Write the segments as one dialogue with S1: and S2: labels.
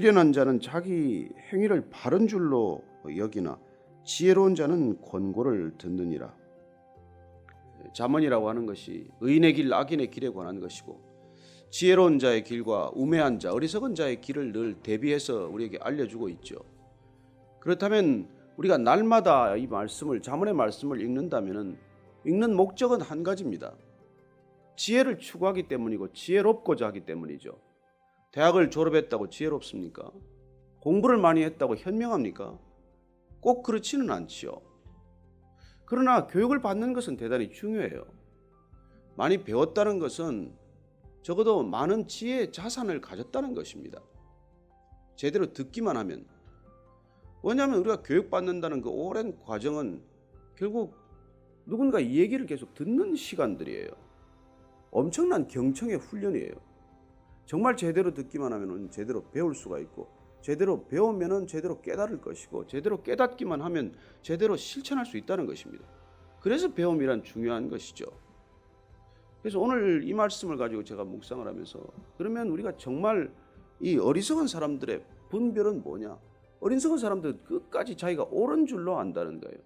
S1: 미련한 자는 자기 행위를 바른 줄로 여기나 지혜로운 자는 권고를 듣느니라. 자문이라고 하는 것이 의인의 길, 악인의 길에 관한 것이고 지혜로운 자의 길과 우매한 자, 어리석은 자의 길을 늘 대비해서 우리에게 알려주고 있죠. 그렇다면 우리가 날마다 이 말씀을 자문의 말씀을 읽는다면은 읽는 목적은 한 가지입니다. 지혜를 추구하기 때문이고 지혜롭고자 하기 때문이죠. 대학을 졸업했다고 지혜롭습니까? 공부를 많이 했다고 현명합니까? 꼭 그렇지는 않지요. 그러나 교육을 받는 것은 대단히 중요해요. 많이 배웠다는 것은 적어도 많은 지혜 자산을 가졌다는 것입니다. 제대로 듣기만 하면 왜냐하면 우리가 교육받는다는 그 오랜 과정은 결국 누군가 이 얘기를 계속 듣는 시간들이에요. 엄청난 경청의 훈련이에요. 정말 제대로 듣기만 하면 제대로 배울 수가 있고 제대로 배우면 제대로 깨달을 것이고 제대로 깨닫기만 하면 제대로 실천할 수 있다는 것입니다. 그래서 배움이란 중요한 것이죠. 그래서 오늘 이 말씀을 가지고 제가 묵상을 하면서 그러면 우리가 정말 이 어리석은 사람들의 분별은 뭐냐? 어리석은 사람들은 끝까지 자기가 옳은 줄로 안다는 거예요.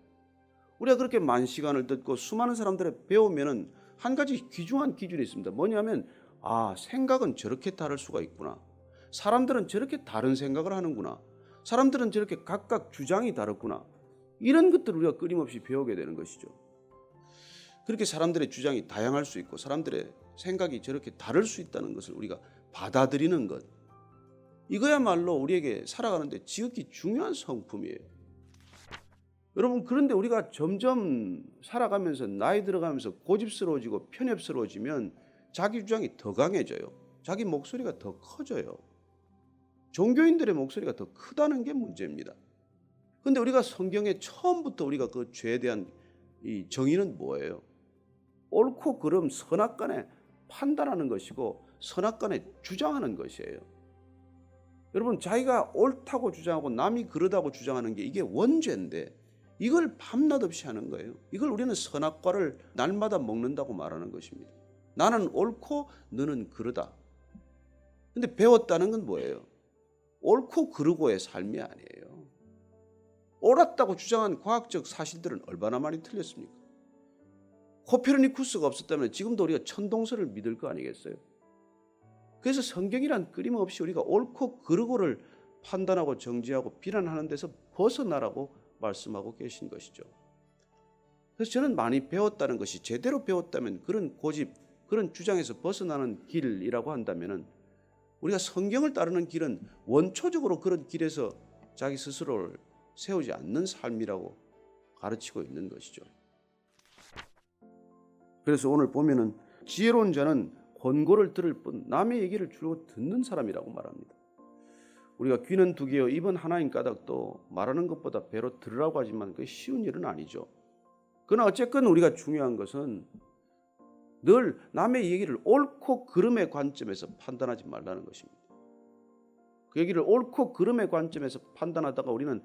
S1: 우리가 그렇게 만 시간을 듣고 수많은 사람들의 배우면은 한 가지 귀중한 기준이 있습니다. 뭐냐면 아 생각은 저렇게 다를 수가 있구나. 사람들은 저렇게 다른 생각을 하는구나. 사람들은 저렇게 각각 주장이 다르구나. 이런 것들을 우리가 끊임없이 배우게 되는 것이죠. 그렇게 사람들의 주장이 다양할 수 있고 사람들의 생각이 저렇게 다를 수 있다는 것을 우리가 받아들이는 것. 이거야말로 우리에게 살아가는데 지극히 중요한 성품이에요. 여러분 그런데 우리가 점점 살아가면서 나이 들어가면서 고집스러워지고 편협스러워지면 자기 주장이 더 강해져요. 자기 목소리가 더 커져요. 종교인들의 목소리가 더 크다는 게 문제입니다. 근데 우리가 성경에 처음부터 우리가 그 죄에 대한 이 정의는 뭐예요? 옳고 그름 선악 간에 판단하는 것이고 선악 간에 주장하는 것이에요. 여러분 자기가 옳다고 주장하고 남이 그러다고 주장하는 게 이게 원죄인데 이걸 밤낮 없이 하는 거예요. 이걸 우리는 선악과를 날마다 먹는다고 말하는 것입니다. 나는 옳고 너는 그러다. 근데 배웠다는 건 뭐예요? 옳고 그르고의 삶이 아니에요. 옳았다고 주장한 과학적 사실들은 얼마나 많이 틀렸습니까? 코페르니쿠스가 없었다면 지금도 우리가 천동설을 믿을 거 아니겠어요? 그래서 성경이란 끊임없이 우리가 옳고 그르고를 판단하고 정지하고 비난하는 데서 벗어나라고 말씀하고 계신 것이죠. 그래서 저는 많이 배웠다는 것이 제대로 배웠다면 그런 고집, 그런 주장에서 벗어나는 길이라고 한다면은 우리가 성경을 따르는 길은 원초적으로 그런 길에서 자기 스스로를 세우지 않는 삶이라고 가르치고 있는 것이죠. 그래서 오늘 보면은 지혜로운 자는 권고를 들을 뿐 남의 얘기를 주로 듣는 사람이라고 말합니다. 우리가 귀는 두 개요 입은 하나인 까닭도 말하는 것보다 배로 들으라고 하지만 그 쉬운 일은 아니죠. 그러나 어쨌건 우리가 중요한 것은 늘 남의 얘기를 옳고 그름의 관점에서 판단하지 말라는 것입니다. 그 얘기를 옳고 그름의 관점에서 판단하다가 우리는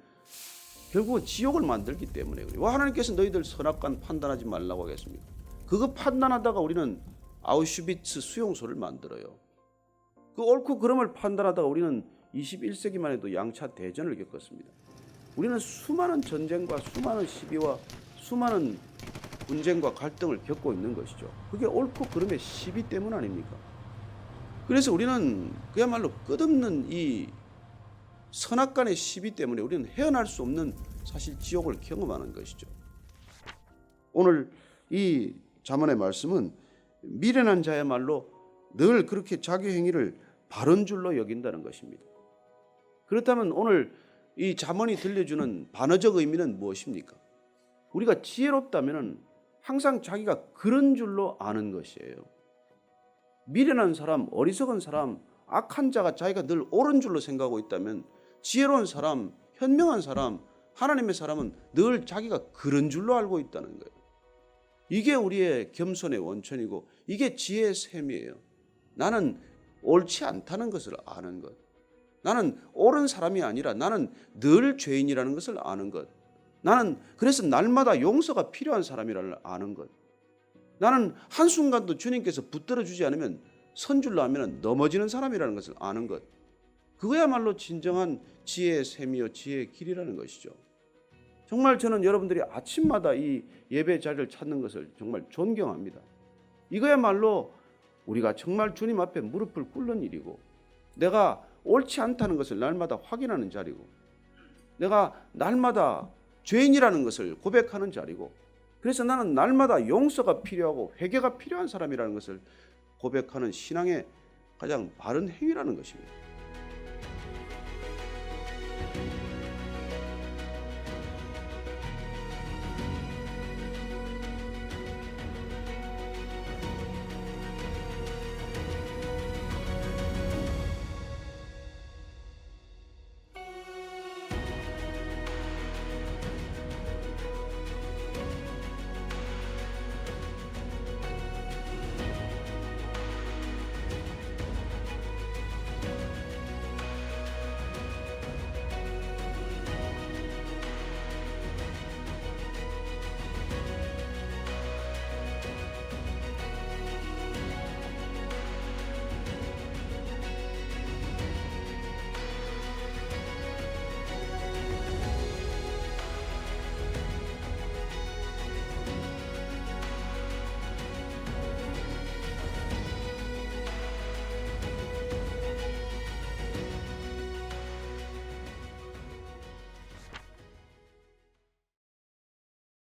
S1: 결국은 지옥을 만들기 때문에 그래요. 왜 하나님께서 너희들 선악관 판단하지 말라고 하겠습니까? 그거 판단하다가 우리는 아우슈비츠 수용소를 만들어요. 그 옳고 그름을 판단하다가 우리는 21세기만 해도 양차 대전을 겪었습니다. 우리는 수많은 전쟁과 수많은 시비와 수많은 분쟁과 갈등을 겪고 있는 것이죠. 그게 옳고 그름의 시비 때문 아닙니까? 그래서 우리는 그야말로 끝없는 이 선악간의 시비 때문에 우리는 헤어날 수 없는 사실 지옥을 경험하는 것이죠. 오늘 이 자문의 말씀은 미련한 자야말로 늘 그렇게 자기 행위를 바른 줄로 여긴다는 것입니다. 그렇다면 오늘 이 자문이 들려주는 반어적 의미는 무엇입니까? 우리가 지혜롭다면 항상 자기가 그런 줄로 아는 것이에요. 미련한 사람, 어리석은 사람, 악한 자가 자기가 늘 옳은 줄로 생각하고 있다면 지혜로운 사람, 현명한 사람, 하나님의 사람은 늘 자기가 그런 줄로 알고 있다는 거예요. 이게 우리의 겸손의 원천이고 이게 지혜의 셈이에요. 나는 옳지 않다는 것을 아는 것. 나는 옳은 사람이 아니라 나는 늘 죄인이라는 것을 아는 것. 나는 그래서 날마다 용서가 필요한 사람이라는 아는 것. 나는 한순간도 주님께서 붙들어 주지 않으면 선줄로 하면 넘어지는 사람이라는 것을 아는 것. 그거야말로 진정한 지혜의 셈이요 지혜의 길이라는 것이죠. 정말 저는 여러분들이 아침마다 이 예배 자리를 찾는 것을 정말 존경합니다. 이거야말로 우리가 정말 주님 앞에 무릎을 꿇는 일이고 내가 옳지 않다는 것을 날마다 확인하는 자리고 내가 날마다 죄인이라는 것을 고백하는 자리고 그래서 나는 날마다 용서가 필요하고 회개가 필요한 사람이라는 것을 고백하는 신앙의 가장 바른 행위라는 것입니다.